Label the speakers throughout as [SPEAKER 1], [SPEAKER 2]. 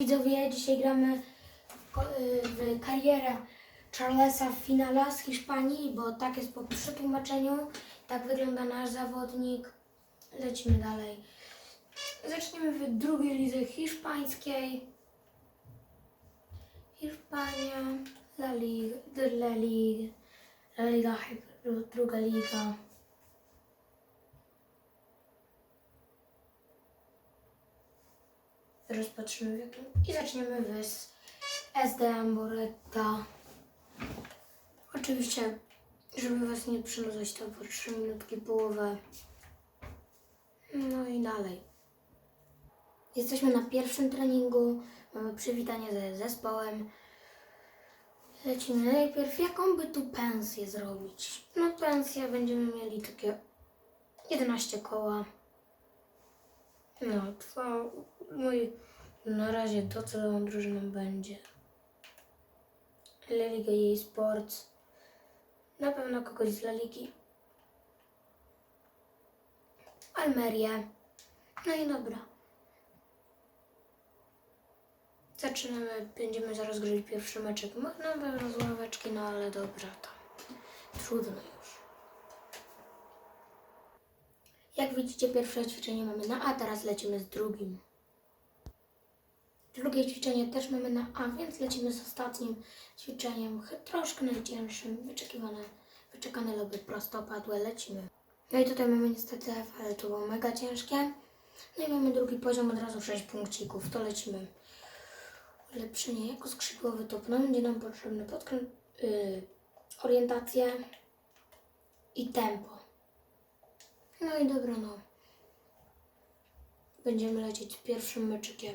[SPEAKER 1] Widzowie, dzisiaj gramy y, w karierę Charlesa w finale z Hiszpanii, bo tak jest po przetłumaczeniu. Tak wygląda nasz zawodnik. Lecimy dalej. Zaczniemy w drugiej lidze hiszpańskiej. Hiszpania, La Liga, La Liga, La Liga, druga liga. Rozpatrzymy w jakim. I zaczniemy z SD Amboretta. Oczywiście, żeby was nie przynudzać, to po 3 minutki połowę. No i dalej. Jesteśmy na pierwszym treningu. Mamy przywitanie ze zespołem. Lecimy najpierw, jaką by tu pensję zrobić? No pensję będziemy mieli takie 11 koła. No, to mój na razie docelową drużyną będzie La Liga EA Sports. Na pewno kogoś z La Ligi. Almerię. No i dobra. Zaczynamy, będziemy zaraz grać pierwszy meczek. No pewno z no ale dobra, to trudno już. Jak widzicie, pierwsze ćwiczenie mamy na A, teraz lecimy z drugim. Drugie ćwiczenie też mamy na A, więc lecimy z ostatnim ćwiczeniem, troszkę najcięższym, wyczekiwane, wyczekane loby prostopadłe, lecimy. No i tutaj mamy niestety F, ale to było mega ciężkie. No i mamy drugi poziom, od razu 6 punkcików, to lecimy. Ulepszenie jako skrzydłowy no będzie nam potrzebny podkręt, yy, orientację i tempo. No i dobra, no. Będziemy lecieć pierwszym meczykiem.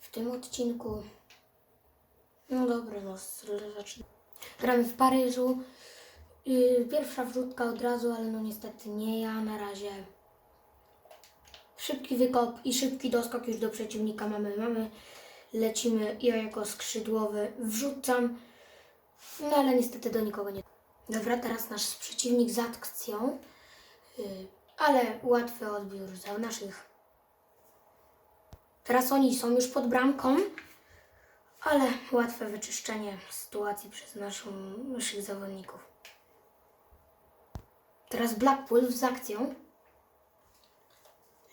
[SPEAKER 1] W tym odcinku. No dobra, no zacznę. Gramy w Paryżu. Yy, pierwsza wrzutka od razu, ale no niestety nie ja na razie. Szybki wykop i szybki doskok już do przeciwnika mamy. Mamy, lecimy ja jako skrzydłowy wrzucam. No ale niestety do nikogo nie. Dobra, teraz nasz przeciwnik z akcją, yy, ale łatwy odbiór za naszych. Teraz oni są już pod bramką, ale łatwe wyczyszczenie sytuacji przez naszą, naszych zawodników. Teraz Blackpool z akcją.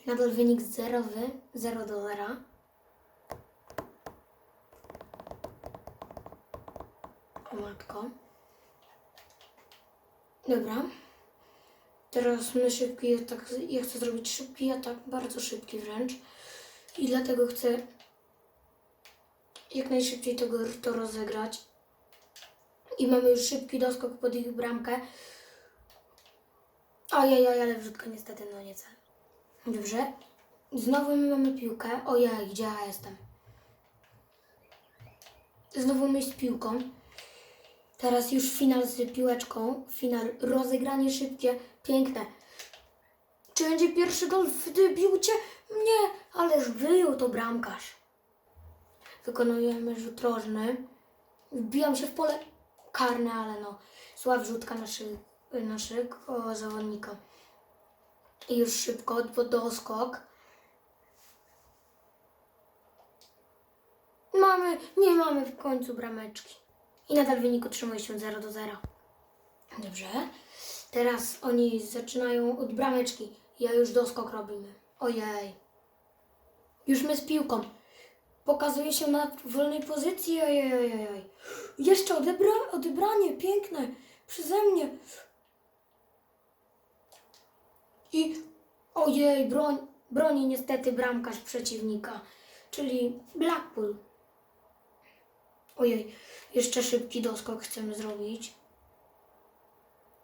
[SPEAKER 1] Nadal wynik zerowy, 0 do 0. O matko. Dobra. Teraz my szybki atak. Ja chcę zrobić szybki atak, bardzo szybki wręcz. I dlatego chcę jak najszybciej tego, to rozegrać. I mamy już szybki doskok pod ich bramkę. Ojej, ale wrzutka niestety no nie cel. Dobrze. Znowu my mamy piłkę. Ojej, gdzie ja jestem? Znowu my z piłką. Teraz już finał z piłeczką. Finał, rozegranie szybkie, piękne. Czy będzie pierwszy gol w debiucie? Nie, ależ wyjął to bramkarz. Wykonujemy rzut rożny. Wbijam się w pole karne, ale no, słaba wrzutka naszych, naszego zawodnika. I już szybko, bo doskok. Mamy, nie mamy w końcu brameczki. I nadal wynik utrzymuje się 0 do 0. Dobrze. Teraz oni zaczynają od brameczki. Ja już doskok robimy. Ojej. Już my z piłką. Pokazuje się na wolnej pozycji. Ojej, ojej, ojej. Jeszcze odebra odebranie piękne przeze mnie. I ojej, broń, broni niestety bramkarz przeciwnika, czyli Blackpool. Ojej, jeszcze szybki doskok chcemy zrobić.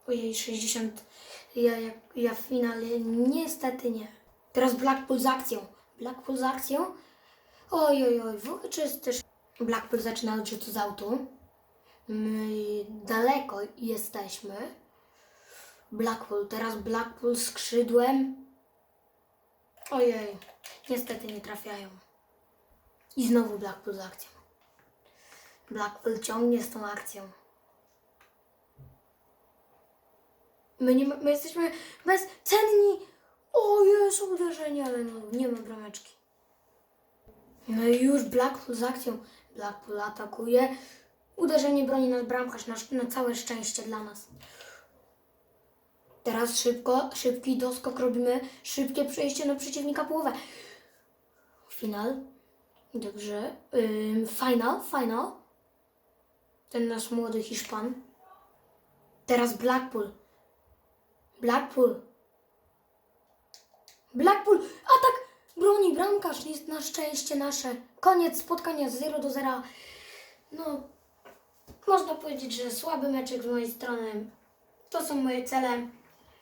[SPEAKER 1] Ojej, 60. Ja, ja, ja w finale niestety nie. Teraz Blackpool z akcją. Blackpool z akcją. Oj, oj, oj, w- czy jest też Blackpool zaczyna od z autu. My daleko jesteśmy. Blackpool, teraz Blackpool skrzydłem. Ojej, niestety nie trafiają. I znowu Blackpool z akcją. Blackpool ciągnie z tą akcją. My, nie, my jesteśmy bezcenni. O Jezu, uderzenie, ale no, nie ma brameczki. No i już Blackpool z akcją. Blackpool atakuje. Uderzenie broni nad bramkarz na, na całe szczęście dla nas. Teraz szybko, szybki doskok robimy. Szybkie przejście na przeciwnika połowę. Final. Dobrze. Ym, final, final. Ten nasz młody Hiszpan. Teraz Blackpool. Blackpool. Blackpool. Atak broni bramkarz. Jest na szczęście nasze. Koniec spotkania z 0 do 0. No, można powiedzieć, że słaby meczek z mojej strony. To są moje cele.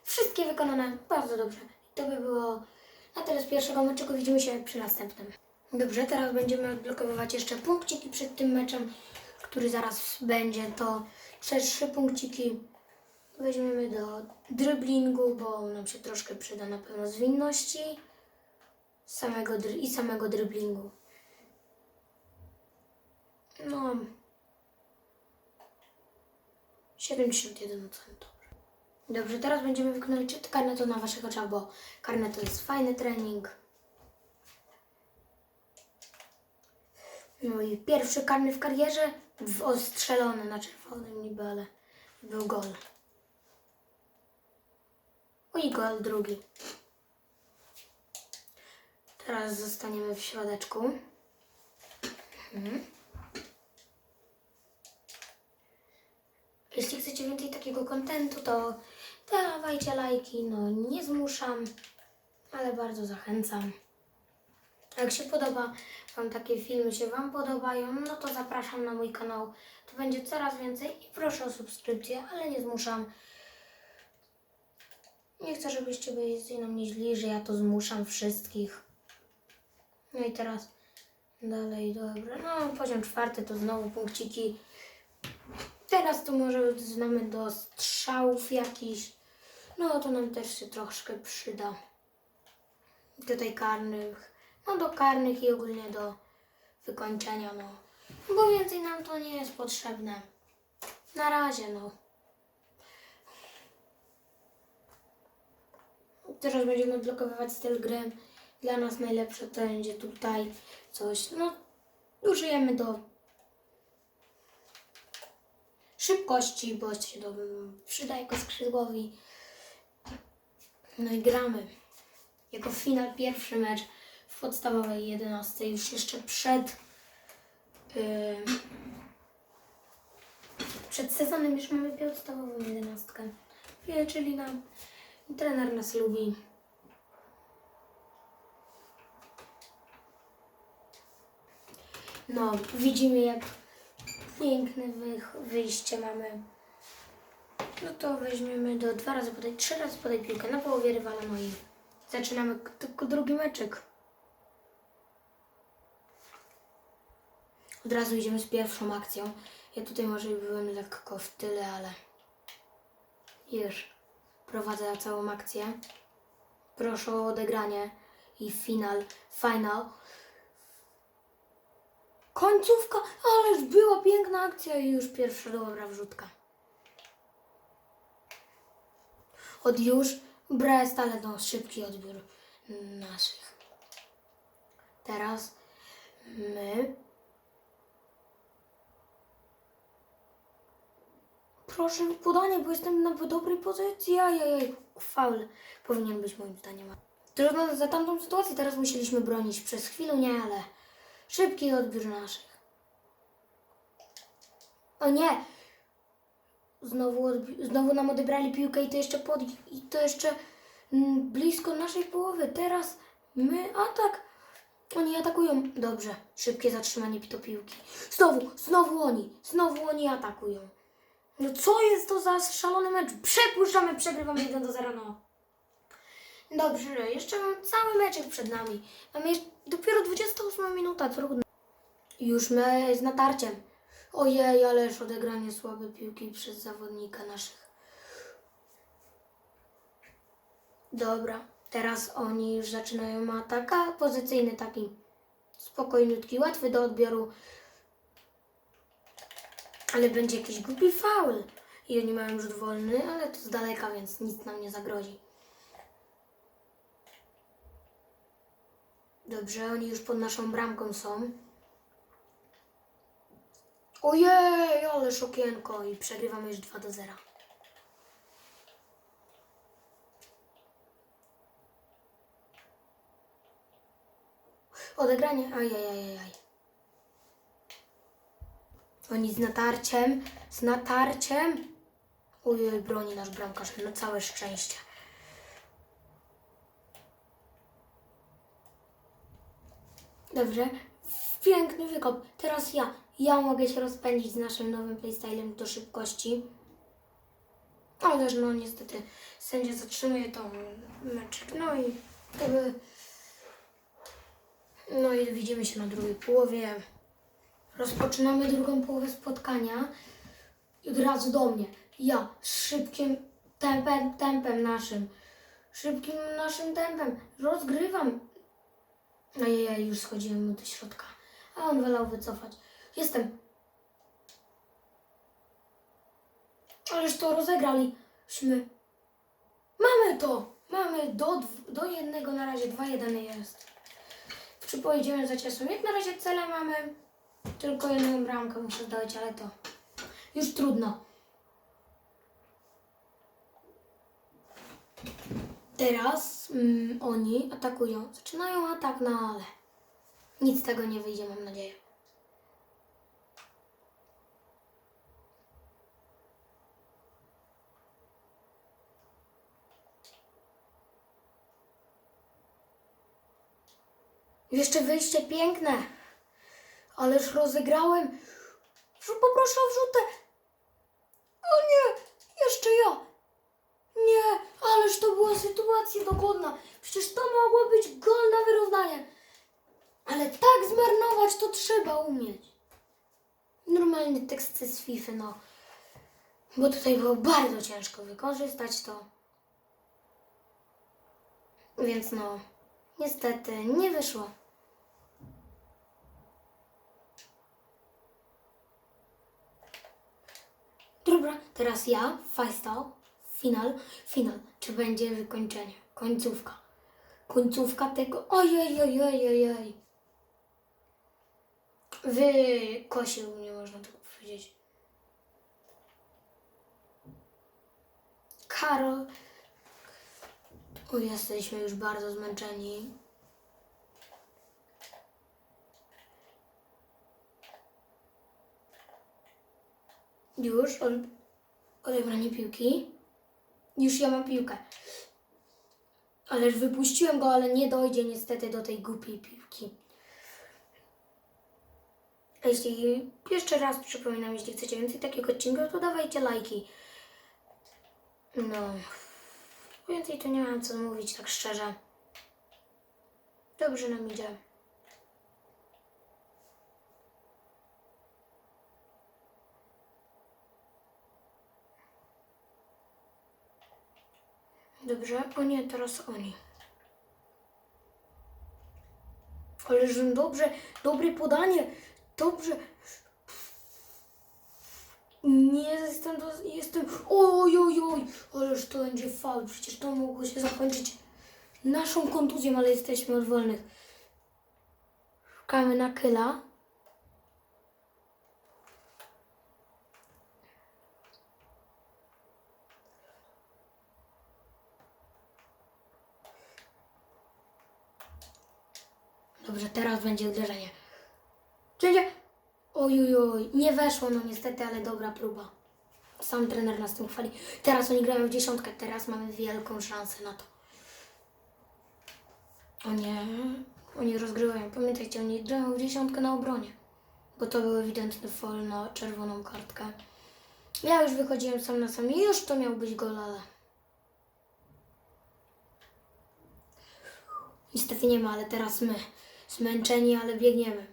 [SPEAKER 1] Wszystkie wykonane bardzo dobrze. To by było na tyle z pierwszego meczu. Widzimy się przy następnym. Dobrze, teraz będziemy odblokowywać jeszcze punkciki przed tym meczem, który zaraz będzie. To te trzy punkciki weźmiemy do dryblingu, bo nam się troszkę przyda na pewno zwinności samego i samego dryblingu. No, 71 ocen. Dobrze, teraz będziemy wykonali czyt karnetu na Waszych oczach, bo karnet to jest fajny trening. No i pierwszy karny w karierze, ostrzelony na czerwonym niby, ale był gol. I gol drugi. Teraz zostaniemy w środeczku. Mhm. Jeśli chcecie więcej takiego kontentu, to dawajcie lajki. No, nie zmuszam, ale bardzo zachęcam. Jak się podoba Wam takie filmy, się Wam podobają, no to zapraszam na mój kanał. To będzie coraz więcej i proszę o subskrypcję, ale nie zmuszam. Nie chcę, żebyście byli na mnie źli, że ja to zmuszam wszystkich. No i teraz dalej, dobra. No, poziom czwarty to znowu punkciki. Teraz to może znamy do strzałów jakichś. No to nam też się troszkę przyda. Tutaj karnych. No do karnych i ogólnie do wykończenia, no. Bo więcej nam to nie jest potrzebne. Na razie, no. Teraz będziemy odblokowywać styl gry. Dla nas najlepsze to będzie tutaj coś. No, użyjemy do szybkości, bo się do, przyda jako skrzydłowi. No i gramy. Jako finał pierwszy mecz w podstawowej 11 już jeszcze przed yy, przed sezonem już mamy podstawową 11. Wie, Czyli nam trener nas lubi. No, widzimy jak piękne wyjście mamy. No to weźmiemy do dwa razy podaj, trzy razy podaj piłkę na połowie rywala, no i zaczynamy tylko drugi meczek. Od razu idziemy z pierwszą akcją. Ja tutaj może byłem lekko w tyle, ale już prowadzę całą akcję. Proszę o odegranie i final, final. Końcówka, ależ była piękna akcja i już pierwsza dobra wrzutka. Od już Brest, ale no szybki odbiór naszych. Teraz my. Proszę podanie, bo jestem na dobrej pozycji. Ajajaj, faul powinien być moim zdaniem. Trudno za tamtą sytuację, teraz musieliśmy bronić przez chwilę, nie, ale szybki odbiór naszych. O nie! Znowu, znowu nam odebrali piłkę i to jeszcze pod, i to jeszcze mm, blisko naszej połowy. Teraz my atak. Oni atakują. Dobrze, szybkie zatrzymanie do piłki. Znowu, znowu oni, znowu oni atakują. No co jest to za szalony mecz? Przepuszczamy, przegrywamy 1 do 0, no. Dobrze, jeszcze mam cały meczek przed nami. Mamy dopiero 28 minuta, trudno. Już my z natarciem. Ojej, ależ odegranie słabe piłki przez zawodnika naszych. Dobra, teraz oni już zaczynają atak, pozycyjny taki spokojniutki, łatwy do odbioru. Ale będzie jakiś głupi faul. I oni mają rzut wolny, ale to z daleka, więc nic nam nie zagrozi. Dobrze, oni już pod naszą bramką są. Ojej, ale szokienko i przegrywamy już 2 do 0. Odegranie, ajajajaj. Oni z natarciem, z natarciem. Ojej, broni nasz bramkarz, na całe szczęście. Dobrze. Piękny wykop. Teraz ja. Ja mogę się rozpędzić z naszym nowym playstylem do szybkości. Ależ no niestety sędzia zatrzymuje tą meczek. No i. No i widzimy się na drugiej połowie. Rozpoczynamy drugą połowę spotkania. Od razu do mnie. Ja z szybkim tempem, tempem naszym. Szybkim naszym tempem. Rozgrywam. Ajajaj, już schodziłem mu do środka. A on wolał wycofać. Jestem. Ależ to rozegraliśmy. Mamy to! Mamy do, do jednego na razie, 2-1 jest. Czy pojedziemy za ciosem? Jak na razie cele mamy. Tylko jedną bramkę muszę zdobyć, ale to już trudno. Teraz mm, oni atakują. Zaczynają atak, no ale nic z tego nie wyjdzie, mam nadzieję. Jeszcze wyjście piękne. Ależ rozegrałem. Poproszę o wrzutę. O nie, jeszcze ja. Nie, ależ to była sytuacja dogodna. Przecież to mogło być gol na wyrównanie. Ale tak zmarnować to trzeba umieć. Normalny tekst z FIFA, no. Bo tutaj było bardzo ciężko wykorzystać to. Więc no, niestety nie wyszło. Dobra, teraz ja, Faistal, final, final. Czy będzie wykończenie? Końcówka. Końcówka tego. Ojej, ojej, ojej, ojej. Wykosił mnie, można tak powiedzieć. Karol. O, jesteśmy już bardzo zmęczeni. Już od, odebranie piłki. Już ja mam piłkę. Ależ wypuściłem go, ale nie dojdzie niestety do tej głupiej piłki. A jeśli jeszcze raz przypominam, jeśli chcecie więcej takich odcinków, to dawajcie lajki. No, więcej to nie mam co mówić, tak szczerze. Dobrze nam idzie. Dobrze, o nie, teraz oni. Ależ dobrze, dobre podanie, dobrze. Nie jestem, do, jestem, oj, oj, oj, ależ to będzie faul, przecież to mogło się zakończyć naszą kontuzją, ale jesteśmy od wolnych. Szukamy na kyla. Dobrze, teraz będzie uderzenie. Będzie. Oj, oj, oj, nie weszło, no niestety, ale dobra próba. Sam trener nas tym chwali. Teraz oni grają w dziesiątkę, teraz mamy wielką szansę na to. O nie, oni rozgrywają. Pamiętajcie, oni grają w dziesiątkę na obronie. Bo to był ewidentny foul na czerwoną kartkę. Ja już wychodziłem sam na sam i już to miał być gol, ale... Niestety nie ma, ale teraz my. Zmęczeni, ale biegniemy.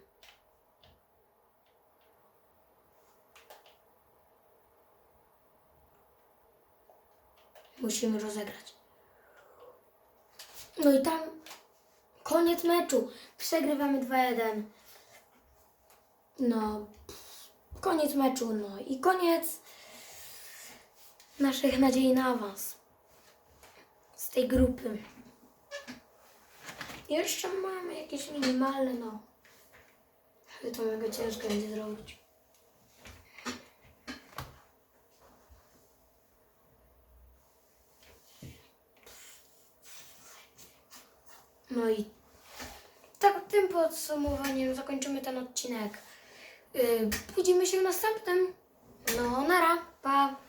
[SPEAKER 1] Musimy rozegrać. No i tam koniec meczu. Przegrywamy 2-1. No, koniec meczu. No i koniec naszych nadziei na awans z tej grupy. Jeszcze mamy jakieś minimalne, no. Ale to mega ciężko będzie zrobić. No i tak tym podsumowaniem zakończymy ten odcinek. Yy, widzimy się w następnym. No, nara, pa.